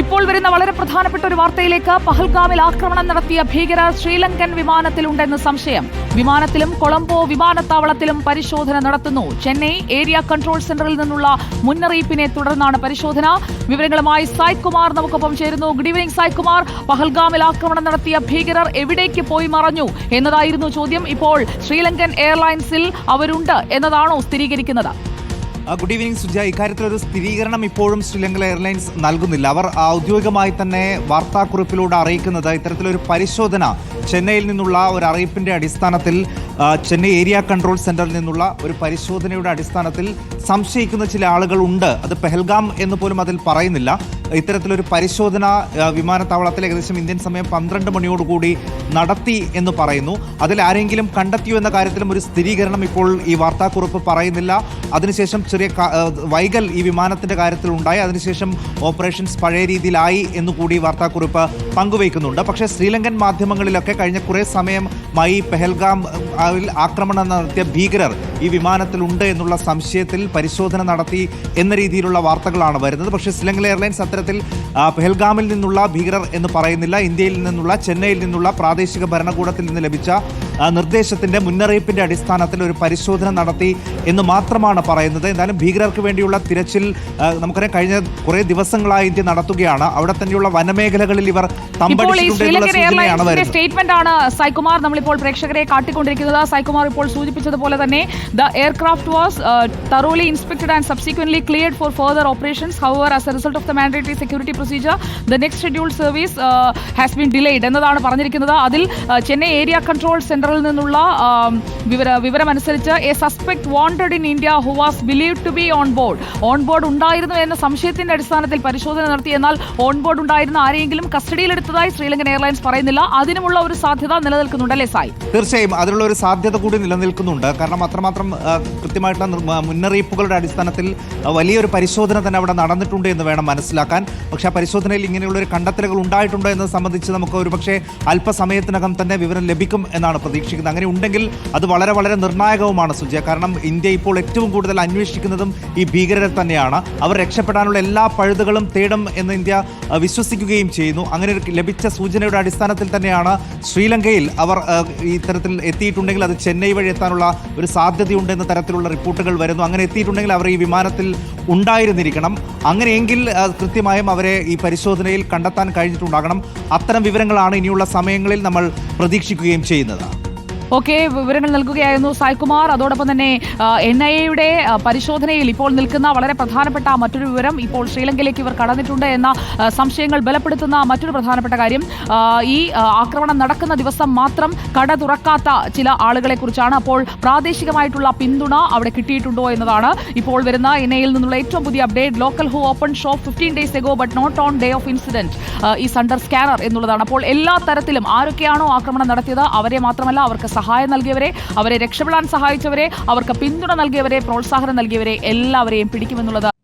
ഇപ്പോൾ വരുന്ന വളരെ പ്രധാനപ്പെട്ട ഒരു വാർത്തയിലേക്ക് പഹൽഗാമിൽ ആക്രമണം നടത്തിയ ഭീകരർ ശ്രീലങ്കൻ വിമാനത്തിലുണ്ടെന്ന് സംശയം. വിമാനത്തിലും കൊളംബോ വിമാനത്താവളത്തിലും പരിശോധന നടത്തുന്നു. ചെന്നൈ ഏരിയ കൺട്രോൾ സെന്ററിൽ നിന്നുള്ള മുന്നറിയിപ്പിനെ തുടർന്നാണ് പരിശോധന. വിവരങ്ങളുമായി സായ് കുമാർ നമുക്കൊപ്പം ചേരുന്നു. ഗുഡ് ഈവനിംഗ് സായ് കുമാർ പഹൽഗാമിൽ ആക്രമണം നടത്തിയ ഭീകരർ എവിടേക്ക് പോയി മറഞ്ഞു എന്നതായിരുന്നു ചോദ്യം. ഇപ്പോൾ ശ്രീലങ്കൻ എയർലൈൻസിൽ അവരുണ്ട് എന്നതാണോ സ്ഥിരീകരിക്കുന്നത്? Good evening Suja. ഇക്കാര്യത്തിൽ ഒരു സ്ഥിരീകരണം ഇപ്പോഴും ശ്രീലങ്കൻ എയർലൈൻസ് നൽകുന്നില്ല. അവർ ഔദ്യോഗികമായി തന്നെ വാർത്താക്കുറിപ്പിലൂടെ അറിയിക്കുന്നത് ഇത്തരത്തിലൊരു പരിശോധന ചെന്നൈയിൽ നിന്നുള്ള ഒരു അറിയിപ്പിന്റെ അടിസ്ഥാനത്തിൽ ചെന്നൈ ഏരിയ കൺട്രോൾ സെന്ററിൽ നിന്നുള്ള ഒരു പരിശോധനയുടെ അടിസ്ഥാനത്തിൽ സംശയിക്കുന്ന ചില ആളുകൾ ഉണ്ട്. അത് പെഹൽഗാം എന്ന് പോലും അതിൽ പറയുന്നില്ല. ഇത്തരത്തിലൊരു പരിശോധന വിമാനത്താവളത്തിൽ ഏകദേശം ഇന്ത്യൻ സമയം പന്ത്രണ്ട് മണിയോടുകൂടി നടത്തി എന്ന് പറയുന്നു. അതിൽ ആരെങ്കിലും കണ്ടെത്തിയോ എന്ന കാര്യത്തിലും ഒരു സ്ഥിരീകരണം ഇപ്പോൾ ഈ വാർത്താക്കുറിപ്പ് പറയുന്നില്ല. അതിനുശേഷം ചെറിയ വൈകൽ ഈ വിമാനത്തിന്റെ കാര്യത്തിൽ ഉണ്ടായി അതിനുശേഷം ഓപ്പറേഷൻസ് പഴയ രീതിയിലായി എന്നുകൂടി വാർത്താക്കുറിപ്പ് പങ്കുവയ്ക്കുന്നുണ്ട്. പക്ഷേ ശ്രീലങ്കൻ മാധ്യമങ്ങളിലൊക്കെ കഴിഞ്ഞ കുറേ സമയമായി പെഹൽഗാം ആക്രമണം നടത്തിയ ഭീകരർ ഈ വിമാനത്തിലുണ്ട് എന്നുള്ള സംശയത്തിൽ പരിശോധന നടത്തി എന്ന രീതിയിലുള്ള വാർത്തകളാണ് വരുന്നത്. പക്ഷേ ശ്രീലങ്കൻ എയർലൈൻസ് അത്തരത്തിൽ പെഹൽഗാമിൽ നിന്നുള്ള ഭീകരർ എന്ന് പറയുന്നില്ല ഇന്ത്യയിൽ നിന്നുള്ള ചെന്നൈയിൽ നിന്നുള്ള പ്രാദേശിക ഭരണകൂടത്തിൽ നിന്ന് ലഭിച്ച നിർദ്ദേശത്തിന്റെ മുന്നറിയിപ്പിന്റെ അടിസ്ഥാനത്തിൽ ഒരു പരിശോധന നടത്തി എന്ന് മാത്രമാണ് പറയുന്നത്. എന്തായാലും ഭീകരർക്ക് വേണ്ടിയുള്ള തിരച്ചിൽ നമുക്കറിയാം കഴിഞ്ഞ കുറേ ദിവസങ്ങളായി ഇന്ത്യ നടത്തുകയാണ്. അവിടെ തന്നെയുള്ള വനമേഖലകളിൽ ഇവർ സ്റ്റേറ്റ്മെന്റ് ആണ് സൈകുമാർ. നമ്മളിപ്പോൾ പ്രേക്ഷകരെ കാട്ടിക്കൊണ്ടിരിക്കുന്നത്. സൈകുമാർ ഇപ്പോൾ സൂചിപ്പിച്ചതുപോലെ തന്നെ the aircraft was thoroughly inspected and subsequently cleared for further operations however as a result of the mandatory security procedure the next schedule service has been delayed എന്നതാണ് പറഞ്ഞിരിക്കുന്നത്. അതിൽ ചെന്നൈ ഏരിയ കൺട്രോൾ സെന്ററിൽ നിന്നുള്ള വിവര വിവരമനുസരിച്ച് a suspect wanted in India who was believe to be on board. On board ഉണ്ടായിരുന്നു എന്ന സംശയത്തിന്റെ അടിസ്ഥാനത്തിൽ പരിശോധന നടത്തി. എന്നാൽ ഓൺ ബോർഡ് ഉണ്ടായിരുന്ന ആരെയെങ്കിലും കസ്റ്റഡിയിലെടുത്തതായി ശ്രീലങ്കൻ എയർലൈൻസ് പറയുന്നില്ല. അതിനുമുള്ള ഒരു സാധ്യത നിലനിൽക്കുന്നുണ്ട് അല്ലെ സായി? തീർച്ചയായും അതിനുള്ള ഒരു സാധ്യത കൂടി നിലനിൽക്കുന്നുണ്ട്. കാരണം അത്രമാത്രം കൃത്യമായിട്ടുള്ള മുന്നറിയിപ്പുകളുടെ അടിസ്ഥാനത്തിൽ വലിയൊരു പരിശോധന തന്നെ അവിടെ നടന്നിട്ടുണ്ട് എന്ന് വേണം മനസ്സിലാക്കാൻ. പക്ഷേ ആ പരിശോധനയിൽ ഇങ്ങനെയുള്ള ഒരു കണ്ടെത്തലുകൾ ഉണ്ടായിട്ടുണ്ടോ എന്നത് സംബന്ധിച്ച് നമുക്ക് ഒരുപക്ഷെ അല്പസമയത്തിനകം തന്നെ വിവരം ലഭിക്കും എന്നാണ് പ്രതീക്ഷിക്കുന്നത്. അങ്ങനെ ഉണ്ടെങ്കിൽ അത് വളരെ വളരെ നിർണായകവുമാണ് സുജയ. കാരണം ഇന്ത്യ ഇപ്പോൾ ഏറ്റവും കൂടുതൽ അന്വേഷിക്കുന്നതും ഈ ഭീകരരെ തന്നെയാണ്. അവർ രക്ഷപ്പെടാനുള്ള എല്ലാ പഴുതുകളും തേടും എന്ന് ഇന്ത്യ വിശ്വസിക്കുകയും ചെയ്യുന്നു. അങ്ങനെ ലഭിച്ച സൂചനയുടെ അടിസ്ഥാനത്തിൽ തന്നെയാണ് ശ്രീലങ്കയിൽ അവർ ഇത്തരത്തിൽ എത്തിയിട്ടുണ്ടെങ്കിൽ അത് ചെന്നൈ വഴി എത്താനുള്ള ഒരു സാധ്യതയുണ്ടെന്ന തരത്തിലുള്ള റിപ്പോർട്ടുകൾ വരുന്നു. അങ്ങനെ എത്തിയിട്ടുണ്ടെങ്കിൽ അവർ ഈ വിമാനത്തിൽ ഉണ്ടായിരുന്നിരിക്കണം. അങ്ങനെയെങ്കിൽ കൃത്യമായും അവരെ ഈ പരിശോധനയിൽ കണ്ടെത്താൻ കഴിഞ്ഞിട്ടുണ്ടാകണം. അത്തരം വിവരങ്ങളാണ് ഇനിയുള്ള സമയങ്ങളിൽ നമ്മൾ പ്രതീക്ഷിക്കുകയും ചെയ്യുന്നത്. ഓക്കെ വിവരങ്ങൾ നൽകുകയായിരുന്നു സായ്കുമാർ. അതോടൊപ്പം തന്നെ എൻ ഐ എയുടെ പരിശോധനയിൽ ഇപ്പോൾ നിൽക്കുന്ന വളരെ പ്രധാനപ്പെട്ട മറ്റൊരു വിവരം ഇപ്പോൾ ശ്രീലങ്കയിലേക്ക് ഇവർ കടന്നിട്ടുണ്ട് എന്ന സംശയങ്ങൾ ബലപ്പെടുത്തുന്ന മറ്റൊരു പ്രധാനപ്പെട്ട കാര്യം ഈ ആക്രമണം നടക്കുന്ന ദിവസം മാത്രം കട തുറക്കാത്ത ചില ആളുകളെ കുറിച്ചാണ് അപ്പോൾ പ്രാദേശികമായിട്ടുള്ള പിന്തുണ അവിടെ കിട്ടിയിട്ടുണ്ടോ എന്നതാണ് ഇപ്പോൾ വരുന്ന എൻ ഐയിൽ നിന്നുള്ള ഏറ്റവും പുതിയ update. Local who open shop fifteen days ago but not on day of incident ഈ സണ്ടർ സ്കാനർ എന്നുള്ളതാണ്. അപ്പോൾ എല്ലാ തരത്തിലും ആരൊക്കെയാണോ ആക്രമണം നടത്തിയത്? അവരെ മാത്രമല്ല അവർക്ക് സഹായം നൽകിയവരെ അവരെ രക്ഷപ്പെടാൻ സഹായിച്ചവരെ അവർക്ക് പിന്തുണ നൽകിയവരെ പ്രോത്സാഹനം നൽകിയവരെ എല്ലാവരെയും പിടിക്കുമെന്നുള്ളത്